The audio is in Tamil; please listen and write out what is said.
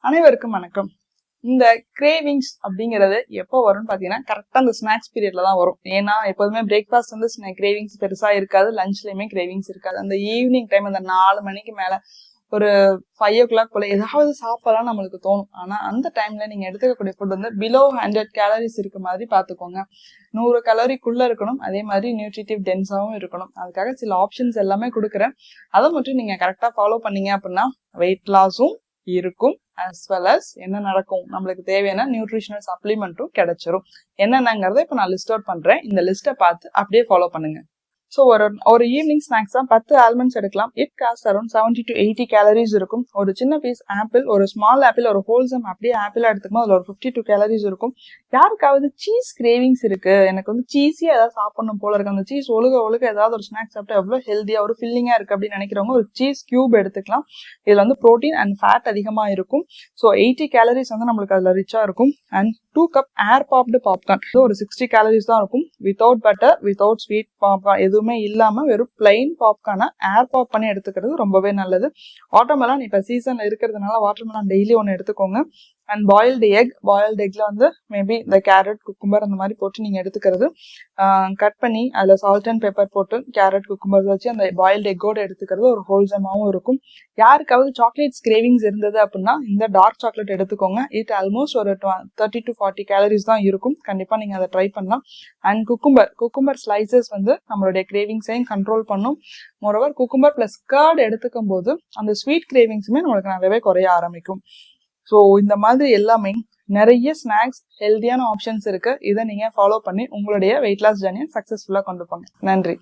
அனைவருக்கும் வணக்கம். இந்த கிரேவிங்ஸ் அப்படிங்கிறது எப்போ வரும்னு பார்த்தீங்கன்னா கரெக்டாக அந்த ஸ்நாக்ஸ் பீரியட்ல தான் வரும். ஏன்னா எப்போதுமே பிரேக்ஃபாஸ்ட் வந்து கிரேவிங்ஸ் பெருசாக இருக்காது லஞ்ச்லேயுமே கிரேவிங்ஸ் இருக்காது. அந்த ஈவினிங் டைம் அந்த நாலு மணிக்கு மேலே ஒரு ஃபைவ் ஓ கிளாக் போல ஏதாவது சாப்பிடலாம் நம்மளுக்கு தோணும். ஆனால் அந்த டைம்ல நீங்கள் எடுத்துக்கக்கூடிய ஃபுட் வந்து பிலோ ஹண்ட்ரட் கேலரிஸ் இருக்க மாதிரி பார்த்துக்கோங்க. நூறு கலோரிக்குள்ள இருக்கணும். அதே மாதிரி நியூட்ரிட்டிவ் டென்ஸாகவும் இருக்கணும். அதுக்காக சில ஆப்ஷன்ஸ் எல்லாமே கொடுக்குறேன். அதை மட்டும் நீங்கள் கரெக்டாக ஃபாலோ பண்ணீங்க அப்படின்னா வெயிட் லாஸும் இருக்கும். அஸ் வெல் அஸ் என்ன நடக்கும்? நம்மளுக்கு தேவையான நியூட்ரிஷனல் சப்ளிமெண்ட்டும் கிடைச்சிரும். என்னென்னங்கிறத இப்போ நான் லிஸ்ட் அவுட் பண்றேன். இந்த லிஸ்ட்டை பார்த்து அப்படியே ஃபாலோ பண்ணுங்க. ஸோ ஒரு ஒரு ஈவினிங் ஸ்நாக்ஸ் தான் பத்து ஆல்மண்ட்ஸ் எடுக்கலாம். It cost around seventy to eighty calories இருக்கும். ஒரு சின்ன பீஸ் ஆப்பிள் ஒரு ஸ்மால் ஆப்பிள் ஒரு ஹோல்சம் அப்படியே ஆப்பிள் எடுத்துக்கும் அதில் ஒரு ஃபிஃப்டி டூ கேலரிஸ் இருக்கும். யாருக்காவது சீஸ் கிரேவிங்ஸ் இருக்கு? எனக்கு வந்து சீஸியாக ஏதாவது சாப்பிடணும் போல இருக்கு. அந்த சீஸ் ஒழுக ஒழுக ஏதாவது ஒரு ஸ்நாக்ஸ் சாப்பிட்டா எவ்வளோ ஹெல்த்தியாக ஒரு ஃபில்லிங்காக இருக்கு அப்படின்னு நினைக்கிறவங்க ஒரு சீஸ் கியூப் எடுத்துக்கலாம். இதில் வந்து ப்ரோட்டீன் அண்ட் ஃபேட் அதிகமாக இருக்கும். ஸோ எயிட்டி கேலரிஸ் வந்து நம்மளுக்கு அதில் ரிச்சாக இருக்கும். And two cup air popped popcorn இது ஒரு சிக்ஸ்டி கேலரிஸ் தான் இருக்கும். Without butter without sweet popcorn எதுவுமே இல்லாமல் வெறும் பிளைன் பாப்கார்னை ஏர் பாப் பண்ணி எடுத்துக்கிறது ரொம்பவே நல்லது. வாட்டர்மெலான் இப்போ சீசன்ல இருக்கிறதுனால வாட்டர்மெலான் டெய்லி ஒன்று எடுத்துக்கோங்க. அண்ட் பாயில்டு எக் பாயில்டு எக்ல வந்து மேபி இந்த கேரட் குக்கும்பர் அந்த மாதிரி போட்டு நீங்கள் எடுத்துக்கிறது. கட் பண்ணி அதில் சால்ட் அண்ட் பெப்பர் போட்டு கேரட் குக்கும்பர் வச்சு அந்த பாயில்டு எக்கோட எடுத்துக்கிறது ஒரு ஹோல்சமாகவும் இருக்கும். யாருக்காவது சாக்லேட்ஸ் கிரேவிங்ஸ் இருந்தது அப்படின்னா இந்த டார்க் சாக்லேட் எடுத்துக்கோங்க. இட் ஆல்மோஸ்ட் ஒரு தேர்ட்டி டு ஃபார்ட்டி கேலரிஸ் தான் இருக்கும். கண்டிப்பாக நீங்கள் அதை ட்ரை பண்ணலாம். அண்ட் குக்கும்பர் குக்கும்பர் ஸ்லைசஸ் வந்து நம்மளுடைய கிரேவிங்ஸையும் கண்ட்ரோல் பண்ணும். மோரோவர் குக்கும்பர் ப்ளஸ் கர்ட் எடுத்துக்கும் போது அந்த ஸ்வீட் கிரேவிங்ஸுமே நம்மளுக்கு நிறையவே குறைய ஆரம்பிக்கும். ஸோ இந்த மாதிரி எல்லாமே நிறைய ஸ்நாக்ஸ் ஹெல்த்தியான ஆப்ஷன்ஸ் இருக்கு. இதை நீங்க ஃபாலோ பண்ணி உங்களுடைய வெயிட் லாஸ் ஜர்னியை சக்ஸஸ்ஃபுல்லாக கொண்டு போங்க. நன்றி.